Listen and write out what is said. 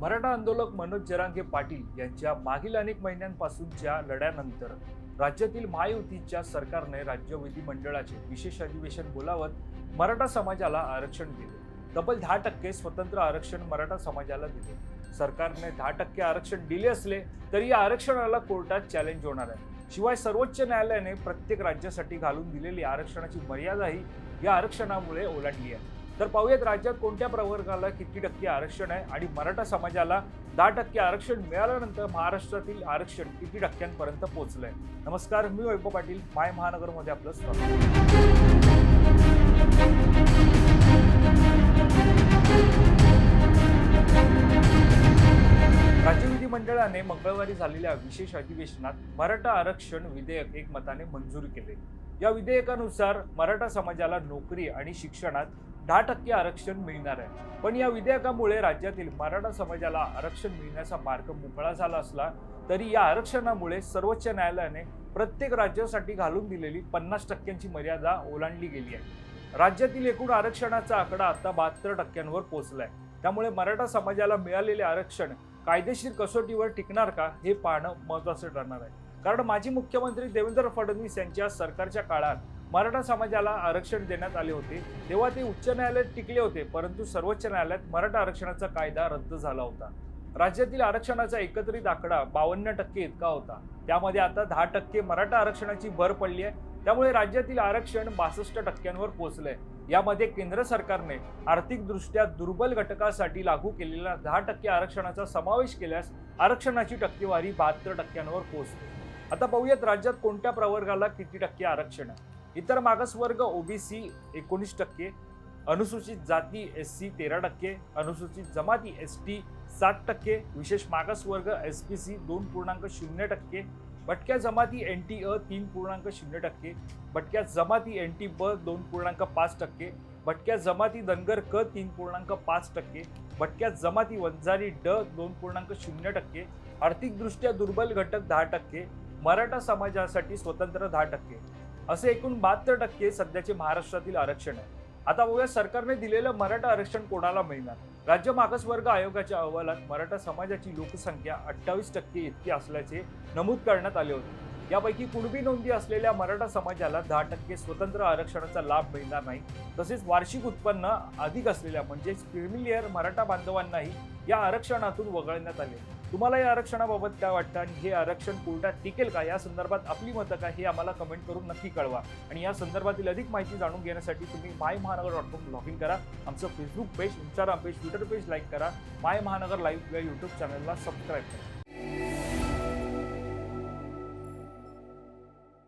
मराठा आंदोलक मनोज जरांगे पाटील यांच्या मागील अनेक महिन्यांपासूनच्या लढ्यानंतर राज्यातील महायुतीच्या सरकारने राज्य विधिमंडळाचे विशेष अधिवेशन बोलावत मराठा समाजाला आरक्षण दिले. तब्बल दहा टक्के स्वतंत्र आरक्षण मराठा समाजाला दिले. सरकारने दहा टक्के आरक्षण दिले असले तरी या आरक्षणाला कोर्टात चॅलेंज होणार आहे. शिवाय सर्वोच्च न्यायालयाने प्रत्येक राज्यासाठी घालून दिलेली आरक्षणाची मर्यादाही या आरक्षणामुळे ओलांडली आहे. तर पाहूयात राज्यात कोणत्या प्रवर्गाला किती टक्के आरक्षण आहे आणि मराठा समाजाला दहा टक्के आरक्षण मिळाल्यानंतर महाराष्ट्रातील आरक्षण किती टक्क्यांपर्यंत पोहोचलंय? नमस्कार मी वैभव पाटील माय महानगरमध्ये आपलं स्वागत. राज्य विधिमंडळाने मंगळवारी झालेल्या विशेष अधिवेशनात मराठा आरक्षण विधेयक एकमताने मंजूर केले. या विधेयकानुसार मराठा समाजाला नोकरी आणि शिक्षणात दहा टक्के आरक्षण मिळणार आहे. पण या विधेयकामुळे राज्यातील मराठा समाजाला आरक्षण मिळण्याचा मार्ग मोकळा झाला असला तरी या आरक्षणामुळे सर्वोच्च न्यायालयाने प्रत्येक राज्यासाठी घालून दिलेली पन्नास टक्क्यांची मर्यादा ओलांडली गेली आहे. राज्यातील एकूण आरक्षणाचा आकडा आता बहात्तर टक्क्यांवर पोहोचलाय. त्यामुळे मराठा समाजाला मिळालेले आरक्षण कायदेशीर कसोटीवर टिकणार का हे पाहणं महत्वाचं ठरणार आहे. कारण माजी मुख्यमंत्री देवेंद्र फडणवीस यांच्या सरकारच्या काळात मराठा समाजाला आरक्षण देण्यात आले होते. तेव्हा ते उच्च न्यायालयात टिकले होते परंतु सर्वोच्च न्यायालयात मराठा आरक्षणाचा कायदा रद्द झाला होता. राज्यातील आरक्षणाचा एकत्रित आकडा बावन्न टक्के इतका होता. त्यामध्ये आता दहा टक्के मराठा आरक्षणाची भर पडली आहे. त्यामुळे राज्यातील आरक्षण बासष्ट टक्क्यांवर पोहोचलंय. यामध्ये केंद्र सरकारने आर्थिकदृष्ट्या दुर्बल घटकासाठी लागू केलेल्या दहा टक्के आरक्षणाचा समावेश केल्यास आरक्षणाची टक्केवारी बहात्तर टक्क्यांवर पोहोचते. आता पाहूयात राज्यात कोणत्या प्रवर्गाला किती टक्के आरक्षण आहे? इतर मागासवर्ग ओबीसी एकोणीस टक्के अनुसूचित जाती एस सी तेरा टक्के अनुसूचित जमाती एस टी सात टक्के विशेष मागासवर्ग एस पी सी दोन पूर्णांक शून्य टक्के भटक्या जमाती एन टी अ तीन पूर्णांक शून्य टक्के भटक्या जमाती एन टी ब दोन पूर्णांक पाच टक्के भटक्या जमाती धनगर क तीन पूर्णांक पाच टक्के भटक्या जमाती वंजारी ड दोन पूर्णांक शून्य टक्के आर्थिकदृष्ट्या दुर्बल घटक दहा टक्के मराठा समाजासाठी स्वतंत्र दहा टक्के. असे एकूण बहात्तर टक्के सध्याचे महाराष्ट्रातील आरक्षण आहे. आता बघूया सरकारने दिलेलं मराठा आरक्षण कोणाला मिळणार? राज्य मागासवर्ग आयोगाच्या अहवालात मराठा समाजाची लोकसंख्या अठ्ठावीस टक्के इतकी असल्याचे नमूद करण्यात आले होते. यापैकी कुणबी नोंदी असलेल्या मराठा समाजाला दहा टक्के स्वतंत्र आरक्षणाचा लाभ मिळणार नाही. तसेच वार्षिक उत्पन्न अधिक असलेल्या म्हणजेच क्रिमिलियर मराठा बांधवांनाही या आरक्षणातून वगळण्यात आले. तुम्हाला या आरक्षणाबाबत काय वाटतं आणि हे आरक्षण कोर्टात टिकेल का? या संदर्भात आपली मतं काय हे आम्हाला कमेंट करून नक्की कळवा. आणि या संदर्भातील अधिक माहिती जाणून घेण्यासाठी तुम्ही माय महानगर डॉट कॉम लॉग इन करा. आमचं Facebook page Instagram page Twitter page like करा. माय महानगर लाईव्ह या यूट्यूब चॅनलला सबस्क्राईब करा.